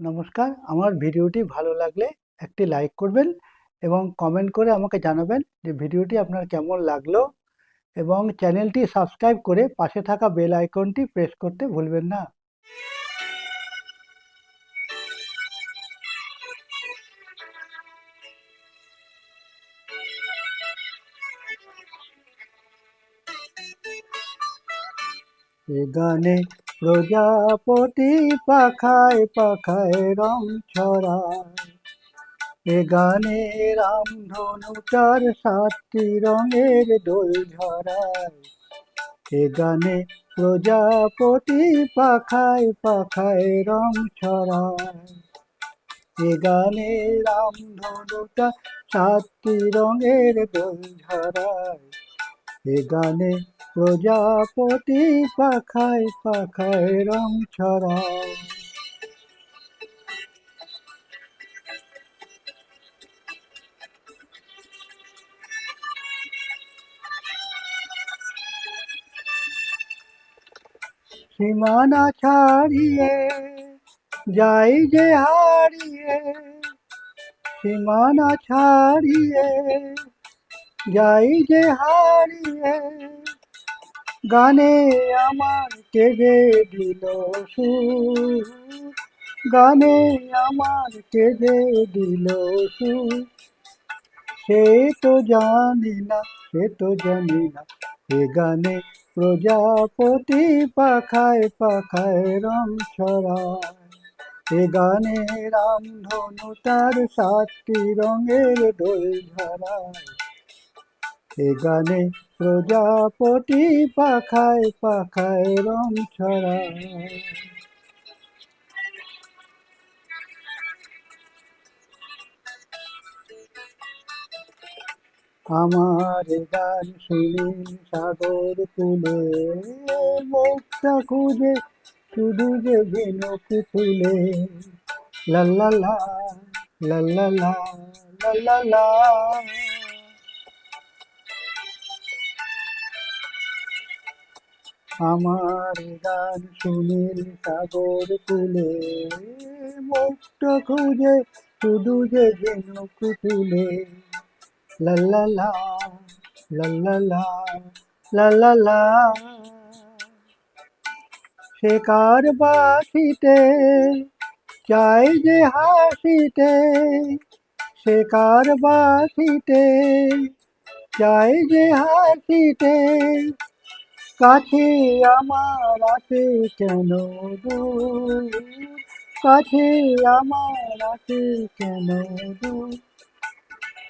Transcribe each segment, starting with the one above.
নমস্কার। আমার ভিডিওটি ভালো লাগলে একটি লাইক করবেন এবং কমেন্ট করে আমাকে জানাবেন যে ভিডিওটি আপনার কেমন লাগল এবং চ্যানেলটি সাবস্ক্রাইব করে পাশে থাকা বেল আইকনটি প্রেস করতে ভুলবেন না। এ গানে প্রজাপতি পাখায় পাখায় রং ছড়ায়। এ গানে রামধনু চার সাতটি রঙের দোল ঝরায়। এ গানে প্রজাপতি পাখায় পাখায় রং ছড়ায়। এ গানে রাম রামধনুটা সাতটি রঙের দোল ঝরায়। এ গানে প্রজাপতি পাখায় পাখায় রং ছড়ায় সীমানা ছাড়িয়ে যাই যে হারিয়ে সীমানা ছাড়িয়ে যাই যে হারিয়ে গানে আমার কেঁদে দিল সুর। গানে আমার কেঁদে দিল সুর। সে তো জানি না, সে তো জানি না, এ গানে প্রজাপতি পাখায় পাখায় রং ছড়ায়। এ গানে রামধনু তার সাতটি রঙের দোল ঝরায় এ গানে প্রজাপতি পাখায় পাখায় রং ছড়ায়। আমার গান শুনি সাগর তুলে মুখটা খুঁজে শুধু যে ঝিনুক তুলে লাল্লা লা লাল্লা লা লাল্লা লা। আমার গান শুনিল সাগর তুলে। মুক্ত খুঁজে শুধু যে ঝিনুক তুলে। লাল্লা লা লাল্লা লাল্লা লা সে কার বাসিতে চাই যে হাসিতে। কার বাসিতে চাই যে হাসিতে। কাছে আমার আছে কেন দূর কাছে আমার আছে কেন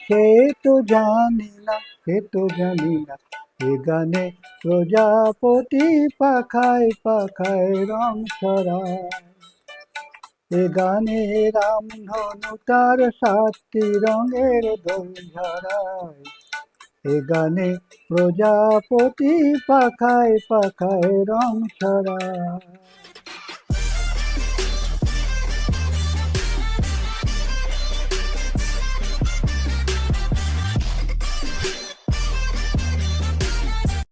সে তো জানি না, সে তো জানি না, এ গানে প্রজাপতি পাখায় পাখায় রং ছড়ায়। এ গানে রামধনু তার সাতটি রঙের দোল ঝরায় এ গানে প্রজাপতি পাখায় পাখায় রং ছড়ায়।